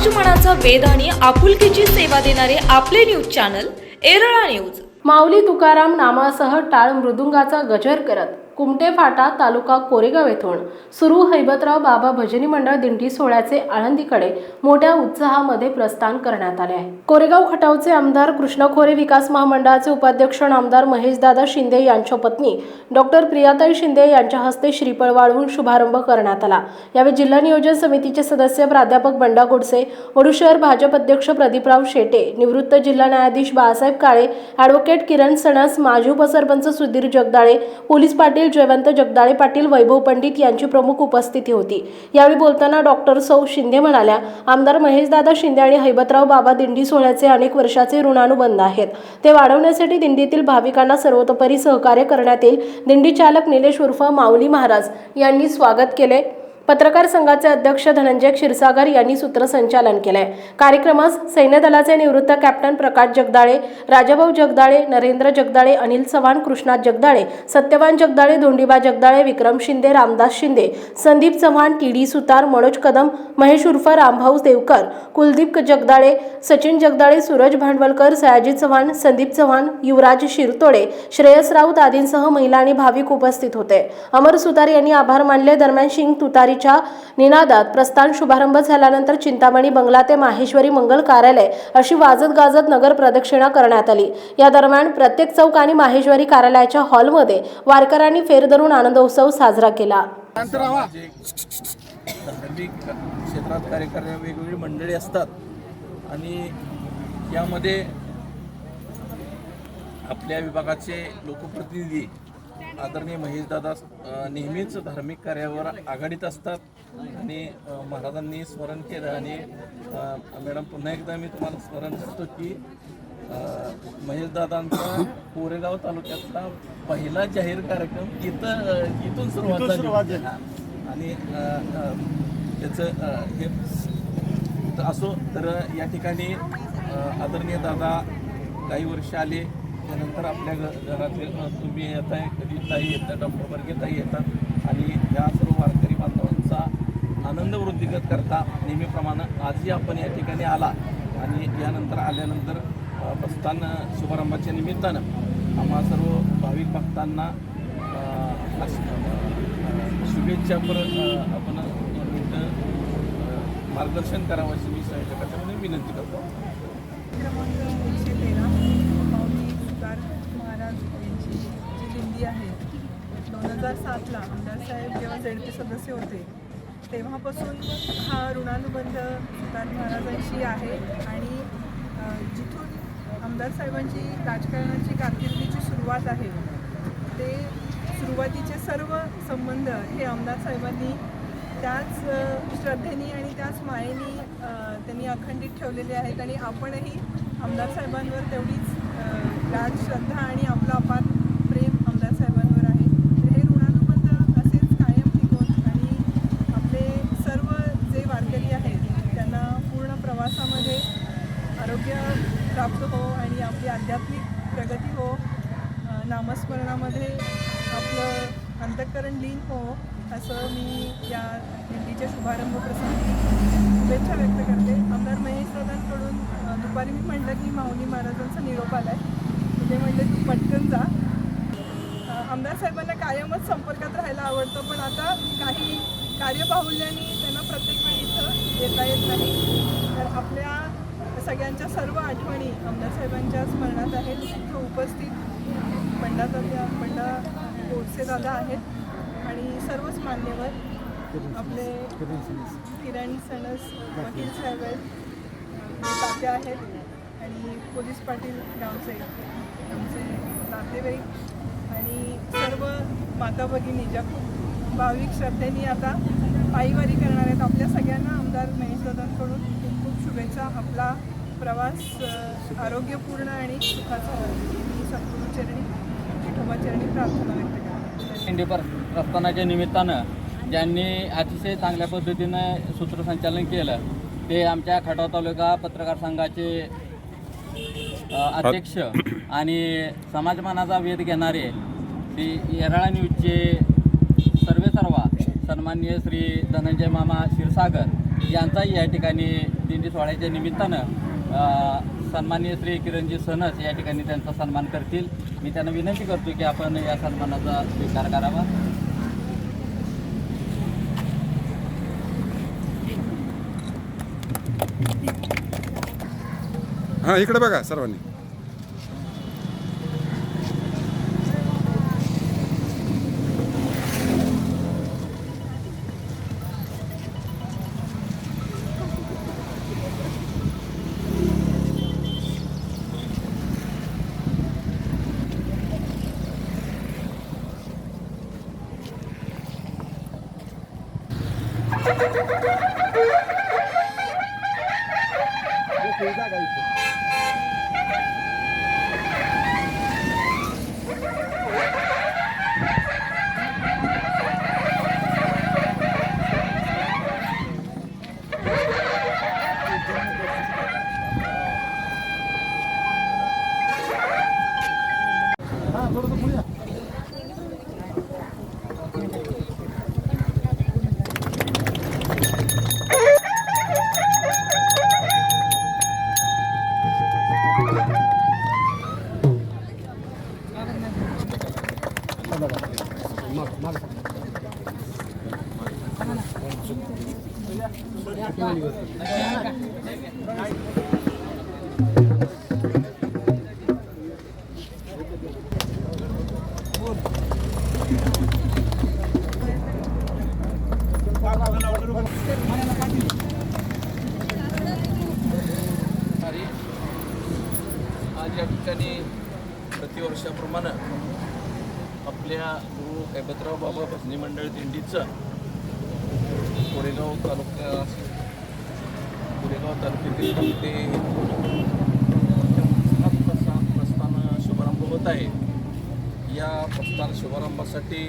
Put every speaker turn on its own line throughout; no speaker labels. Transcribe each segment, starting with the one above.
समाज मनाचा वेद आणि आपुलकीची सेवा देणारे आपले news channel Erala news.
Mauli Tukaram नामासह टाळ मृदुंगाचा गजर करत कुमटे फाटा तालुका कोरेगाव येथून. सुरू हैबतराव बाबा भजनी मंडळ दिंडी सोहळ्याचे आळंदीकडे मोठ्या उत्साहामध्ये प्रस्थान करण्यात आले आहे. कोरेगाव खटावचे आमदार कृष्ण खोरे विकास महामंडळाचे उपाध्यक्ष आमदार महेशदादा शिंदे यांच्या पत्नी डॉक्टर प्रियाताई शिंदे यांच्या हस्ते श्रीफळ वाढवून शुभारंभ करण्यात आला. यावेळी जिल्हा नियोजन समितीचे सदस्य प्राध्यापक बंडा गोडसे वडू शहर भाजप अध्यक्ष प्रदीपराव शेटे निवृत्त जिल्हा न्यायाधीश बाळासाहेब काळे ॲडव्होकेट किरण सणस माजी उपसरपंच सुधीर जगदाळे पोलीस पाटील जयवंत जगदाळे पाटील वैभव पंडित यांची प्रमुख उपस्थिती होती. यावेळी बोलताना डॉक्टर सौ शिंदे म्हणाल्या आमदार महेशदादा शिंदे आणि हैबतराव बाबा दिंडी सोहळ्याचे अनेक वर्षाचे ऋणानुबंध आहेत. ते वाढवण्यासाठी दिंडीतील भाविकांना सर्वतोपरी सहकार्य करण्यात येईल. दिंडी चालक निलेश उर्फ माऊली महाराज यांनी स्वागत केले. पत्रकार संघाचे अध्यक्ष धनंजय क्षीरसागर यांनी सूत्रसंचालन केलंय. कार्यक्रमास सैन्य दलाचे निवृत्त captain Prakash Jagdale Rajabhau Jagdale Narendra Jagdale Anil Chavan Krishnat Jagdale Satyawan Jagdale Dhondiba Jagdale Vikram Shinde Ramdas Shinde Sandeep Chavan T D Sutar Manoj Kadam Mahesh उर्फ रामभाऊ देवकर कुलदीप जगदाळे सचिन जगदाळे सूरज भांडवलकर सयाजी चव्हाण संदीप चव्हाण युवराज शिरतोडे श्रेयस राऊत आदींसह महिला आणि भाविक उपस्थित होते. अमर सुतार यांनी आभार मानले. दरम्यान शिंग तुतारी तुतारीच्या निनादात प्रस्थान शुभारंभ झाल्यानंतर चिंतामणी बंगला ते माहेश्वरी मंगल कार्यालय अशी वाजत गाजत नगर प्रदक्षिणा करण्यात आली. या दरम्यान प्रत्येक चौक आणि माहेश्वरी कार्यालयाच्या हॉलमध्ये वारकऱ्यांनी फेर धरून आनंदोत्सव साजरा केला.
म्हणजे क्षेत्रात कार्य करणारी वेगवेगळी मंडळी असतात आणि यामध्ये आपल्या विभागाचे लोकप्रतिनिधी आदरणीय महेशदादा नेहमीच धार्मिक कार्यावर आघाडीत असतात आणि महाराजांनी स्मरण केलं आणि मॅडम पुन्हा एकदा मी तुम्हाला स्मरण करतो की महेशदादांचा कोरेगाव तालुक्यातला पहिला जाहीर कार्यक्रम इथं इथून सुरुवात झाली. आणि त्याचं हे असो तर या ठिकाणी आदरणीय दादा काही वर्ष आले. त्यानंतर आपल्या घ घरातले तुम्ही येत आहे कधी ताई येतात डॉक्टर वर्गे ताई येतात आणि या सर्व वारकरी बांधवांचा आनंद वृद्धिगत करता नेहमीप्रमाणे आजही आपण या ठिकाणी आला आणि यानंतर आल्यानंतर प्रस्थान शुभारंभाच्या निमित्तानं आम्हा सर्व भाविक भक्तांना अ, शुभेच्छा पर आपण मार्गदर्शन करावं अशी मी संयोजकाच्या विनंती करतो
क्रमांक एकशे तेरा माऊली सुतार महाराज यांची जी आहे. दोन हजार सातला आमदारसाहेब जेव्हा झेडपी सदस्य होते तेव्हापासून हा ऋणानुबंध सुतार महाराजांशी आहे आणि जिथून आमदार साहेबांची राजकारणाची कारकिर्दीची सुरुवात आहे ते सुरुवातीचे सर्व संबंध हे आमदार साहेबांनी त्याच श्रद्धेने आणि त्याच मायेने त्यांनी अखंडित ठेवलेले आहेत आणि आपणही आमदार साहेबांवर तेवढीच राजश्रद्धा श्रद्धा आणि आपलं अपार प्रेम आमदार साहेबांवर आहे तर हे ऋणानुबंध असेच कायम टिकवून आणि आपले सर्व जे वारकरी आहेत त्यांना पूर्ण प्रवासामध्ये आरोग्य प्राप्त हो आणि आपली आध्यात्मिक प्रगती हो नामस्मरणामध्ये आपलं अंतःकरण लीन हो असं मी या दिंडीच्या शुभारंभ प्रसंगी शुभेच्छा व्यक्त करते. आमदार महेश दादांकडून दुपारी मी म्हटलं की माऊली महाराजांचा निरोप आला आहे ते म्हणले तू पटकन जा. आमदार साहेबांना कायमच संपर्कात राहायला आवडतं पण आता काही कार्यबाहुल्याने त्यांना प्रत्येक वेळी इथं येता येत नाही. तर आपल्या सगळ्यांच्या सर्व आठवणी आमदार साहेबांच्या स्मरणात आहेत. इथं उपस्थित बंडा दादा बंडा गोडसे दादा आहेत आणि सर्वच मान्यवर आपले किरण सणस. वकील साहेब आहेत. हे तात्या आहेत आणि पोलीस पाटील गावचे आमचे नातेवाईक आणि सर्व माता भगिनी ज्या खूप भाविक श्रद्धेने आता पायीवारी करणार आहेत. आपल्या सगळ्यांना आमदार महेश दादांकडून खूप खूप शुभेच्छा आपला प्रवास आरोग्यपूर्ण आणि सुखाचा मी विठोबाचरणी प्रार्थना व्यक्त करते.
दिंडी पर प्रस्थानाच्या निमित्तानं ज्यांनी अतिशय चांगल्या पद्धतीनं सूत्रसंचालन केलं ते आमच्या खटाव तालुका पत्रकार संघाचे अध्यक्ष आणि समाजमानाचा वेध घेणारे श्री येराळा न्यूजचे सर्वे सर्वा सन्माननीय श्री धनंजय मामा क्षीरसागर यांचाही या ठिकाणी दिंडी सोहळ्याच्या निमित्तानं सन्माननीय श्री किरणजी सनस या ठिकाणी त्यांचा सन्मान करतील. मी त्यांना विनंती करतो की आपण या सन्मानाचा स्वीकार करावा.
हां इकडे बघा सर्वांनी.
马马。गुरु बाबा भजनी मंडळ दिंडीचं कोरेगाव तालुका कोरेगाव तालुक्यातील ते प्रस्थान शुभारंभ होत आहे. या प्रस्थान शुभारंभासाठी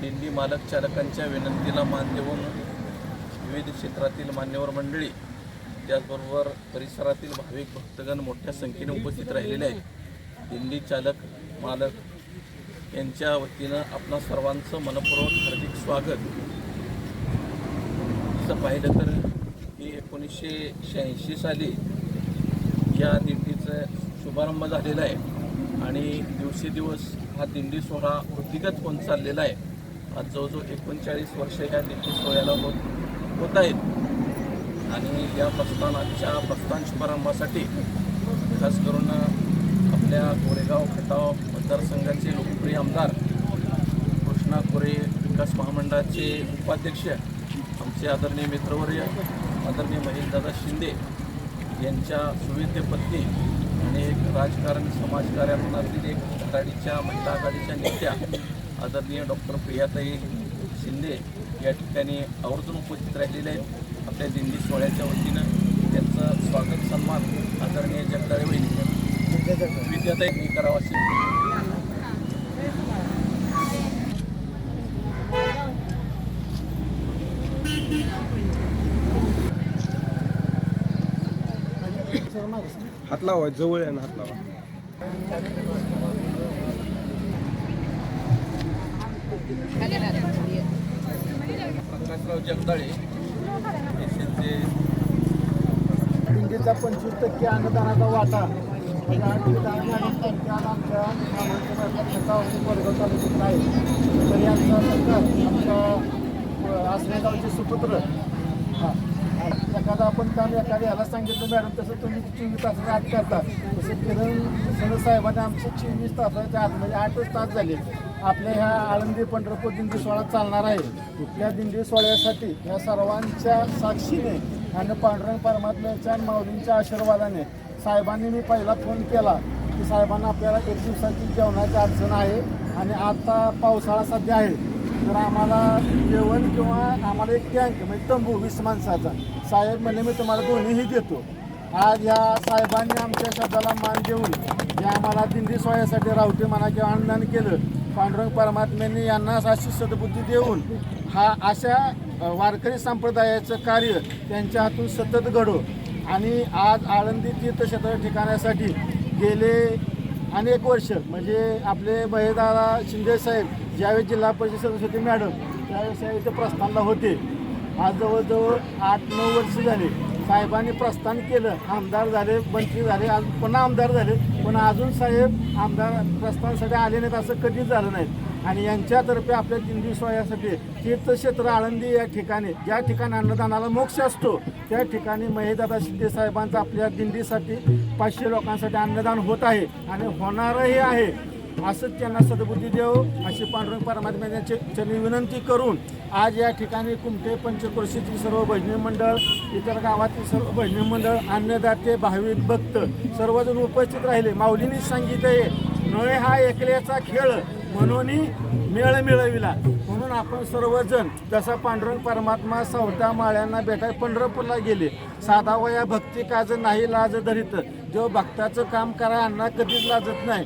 दिंडी मालक चालकांच्या विनंतीला मान देऊन विविध क्षेत्रातील मान्यवर मंडळी त्याचबरोबर परिसरातील भाविक भक्तगण मोठ्या संख्येने उपस्थित राहिलेले आहेत. दिंडी चालक मालक यांच्या वतीनं आपणा सर्वांचं मनपूर्वक हार्दिक स्वागत. असं पाहिलं तर ही एकोणीसशे शहाऐंशी साली या दिंडीचं शुभारंभ झालेला आहे आणि दिवसेदिवस हा दिंडी सोहळा वृद्धिगत होत चाललेला आहे. आज जवळजवळ एकोणचाळीस वर्ष ह्या दिंडी सोहळ्याला होत होत आहेत. आणि या प्रस्थानाच्या प्रस्थान शुभारंभासाठी खास करून आपल्या कोरेगाव खटाव मतदारसंघाचे लोकप्रिय आमदार कृष्णा कोरे विकास महामंडळाचे उपाध्यक्ष आमचे आदरणीय मित्रवर्य आदरणीय महेशदादा शिंदे यांच्या सुविद्य पत्नी आणि एक राजकारण समाजकार्यामधील एक आघाडीच्या महिला आघाडीच्या नेत्या आदरणीय डॉक्टर प्रियाताई शिंदे या ठिकाणी आवर्जून उपस्थित राहिलेले आहेत. आपल्या दिंडी सोहळ्याच्या वतीनं त्यांचं स्वागत सन्मान आदरणीय जगदाळे वहिनी. विद्याताई करावा अशी
हात लावा जवळ आहे ना हात लावा.
प्रकाशराव जगदाळे
पंचवीस टक्के अन्नदानाचा वाटा. म्हणजे आठ ते दहा महिन्यांचा आज आहे तर यांचा सरकार गावचे सुपुत्र हां एखादा आपण काम एखाद्या ह्याला सांगितलं मॅडम तसं तुम्ही चोवीस तासाच्या आत करता तसं किरण सर साहेबांनी आमचे चोवीस तासाच्या आत म्हणजे आठच तास झाले आपल्या ह्या आळंदी पंढरपूर दिंडी सोहळा चालणार आहे या दिंडी सोहळ्यासाठी या सर्वांच्या साक्षीने आणि पांडुरंग परमात्म्याच्या आणि माऊलींच्या आशीर्वादाने साहेबांनी मी पहिला फोन केला की साहेबांना आपल्याला एक दिवसाची जेवणाची अडचण आहे आणि आता पावसाळा सध्या आहे. तर आम्हाला जेवण किंवा आम्हाला एक टँक म्हणजे तंबू वीस माणसाचा. साहेब म्हणजे मी तुम्हाला दोन्हीही देतो. आज या साहेबांनी आमच्या शब्दाला मान देऊन जे आम्हाला दिंडी सोयासाठी रावटे म्हणा किंवा अन्नदान केलं. पांडुरंग परमात्म्यांनी यांना असा शिष्यबुद्धी देऊन हा अशा वारकरी संप्रदायाचं कार्य त्यांच्या हातून सतत घडो. आणि आज आळंदी तीर्थक्षेत्र ठिकाणासाठी गेले अनेक वर्ष म्हणजे आपले महेदारा शिंदे साहेब ज्यावेळी जिल्हा परिषद सदस्य होते मॅडम त्यावेळेस साहेब इथे प्रस्थानला होते. आज जवळजवळ आठ नऊ वर्ष झाले. साहेबांनी प्रस्थान केलं. आमदार झाले मंत्री झाले आज पुन्हा आमदार झाले. पण अजून साहेब आमदार प्रस्थानासाठी आले नाहीत असं कधीच झालं नाही. आणि यांच्यातर्फे आपल्या दिंडी सोहळ्यासाठी तीर्थक्षेत्र आळंदी या ठिकाणी ज्या ठिकाणी अन्नदानाला मोक्ष असतो त्या ठिकाणी महेदादा शिंदे साहेबांचं आपल्या दिंडीसाठी पाचशे लोकांसाठी अन्नदान होत आहे. आणि होणारही आहे. असंच त्यांना सद्बुद्धी देव अशी पांडुरंग परमात्म्याची चरणी विनंती करून आज या ठिकाणी कुमठे पंचक्रोशीतील सर्व भजनी मंडळ इतर गावातील सर्व भजनी मंडळ अन्नदाते भाविक भक्त सर्वजण उपस्थित राहिले. माऊलींनी सांगितले नळे हा एकल्याचा खेळ म्हणून मेळ मिळविला. म्हणून आपण सर्वजण जसा पांडुरंग परमात्मा सावता माळ्यांना भेटाय पंढरपूरला गेले साधा वया भक्ती काज नाही लाज धरित. जो भक्ताचं काम करा अण्णा कधीच लाजत नाही.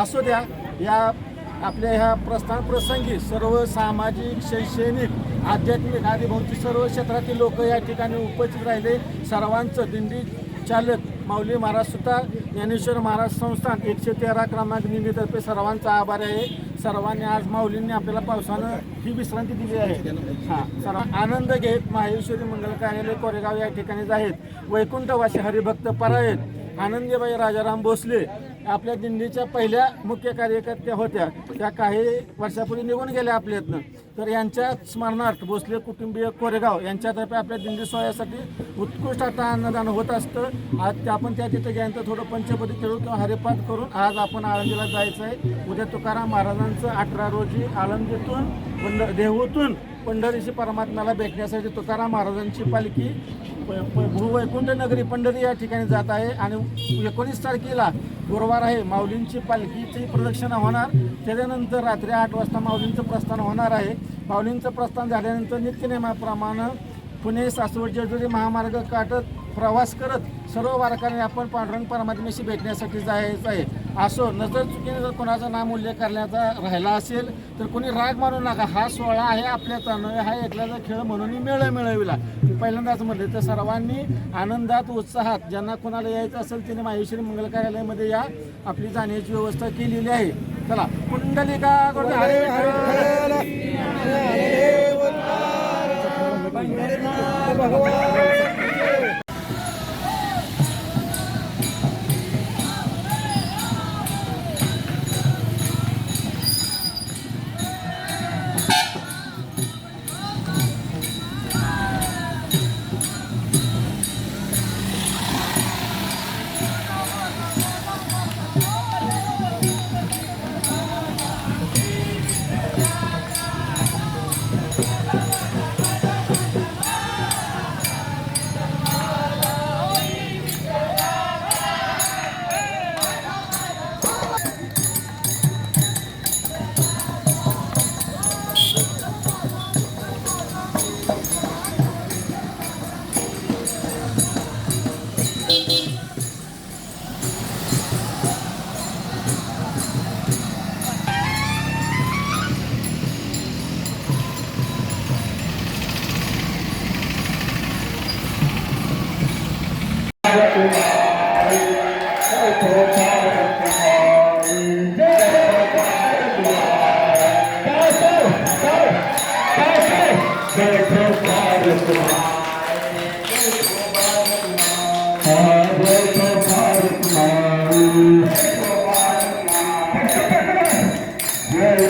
असू द्या या आपल्या ह्या प्रस्थान प्रसंगी सर्व सामाजिक शैक्षणिक आध्यात्मिक आदी भौतिक सर्व क्षेत्रातील लोक या ठिकाणी उपस्थित राहिले. सर्वांचं दिंडी चालक माऊली महाराज सुद्धा ज्ञानेश्वर महाराज संस्थान एकशे तेरा क्रमांक निधीतर्फे सर्वांचा आभार आहे. सर्वांनी आज माऊलींनी आपल्याला पावसानं ही विश्रांती दिली आहे. हां सर्व आनंद घेत माहेश्वरी मंगल कार्यालय कोरेगाव या ठिकाणी आहेत वैकुंठवासी हरिभक्त परायत आनंदीबाई राजाराम भोसले आपल्या दिंडीच्या पहिल्या मुख्य कार्यकर्त्या होत्या. त्या काही वर्षापूर्वी निघून गेल्या आपल्यातनं. तर यांच्या स्मरणार्थ भोसले कुटुंबीय कोरेगाव यांच्यातर्फे आपल्या दिंडी सोहळ्यासाठी उत्कृष्ट आता अन्नदान होत असतं. आज ते आपण त्या तिथे गेल्यानंतर थोडं पंचपदी खेळू किंवा हरिपाठ करून आज आपण आळंदीला जायचं आहे उद्या तुकाराम महाराजांचं अठरा रोजी आळंदीतून पंढ देहूतून पंढरीशी परमात्म्याला भेटण्यासाठी तुकाराम महाराजांची पालखी भूवैकुंठ नगरी पंढरी या ठिकाणी जात आहे आणि एकोणीस तारखेला गुरुवार आहे. माऊलींची पालखीची प्रदक्षिणा होणार. त्याच्यानंतर रात्री आठ वाजता माऊलींचं प्रस्थान होणार आहे. माऊलींचं प्रस्थान झाल्यानंतर नित्यनियमाप्रमाणे पुणे सासवड जेजुरी महामार्ग काटत प्रवास करत सर्व वारकऱ्यांनी आपण पांडुरंग परमात्म्याशी भेटण्यासाठी जायचं आहे. असो नजर चुकीने जर कोणाचा नाम उल्लेख करण्याचा राहिला असेल तर कोणी राग मानू नका. हा सोहळा आहे आपल्याचा नव्हे हा एकल्याचा खेळ म्हणून मेळ मिळविला. पहिल्यांदाच म्हटले तर सर्वांनी आनंदात उत्साहात ज्यांना कोणाला यायचं असेल त्याने माहेश्वरी मंगल कार्यालयामध्ये या आपली जाण्याची व्यवस्था केलेली आहे चला कुंडलिका गोड हरे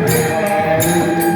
Thank you.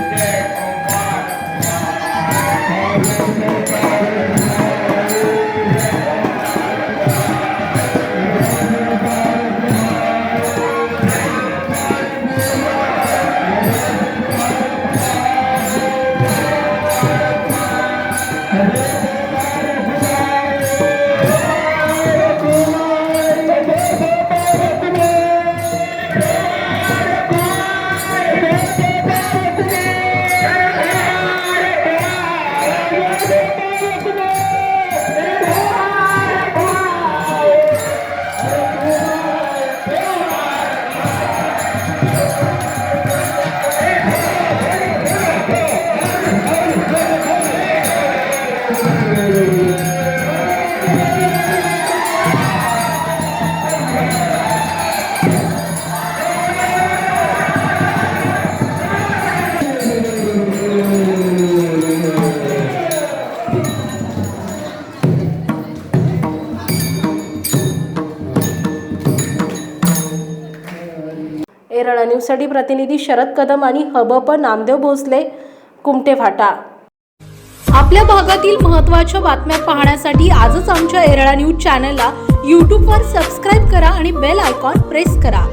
न्यूजसाठी प्रतिनिधी शरद कदम आणि हबप नामदेव भोसले कुमटे फाटा. आपल्या भागातील महत्त्वाच्या बातम्या पाहण्यासाठी आजच आमच्या एरळा न्यूज चॅनलला यूट्यूबवर सबस्क्राईब करा आणि बेल आयकॉन प्रेस करा.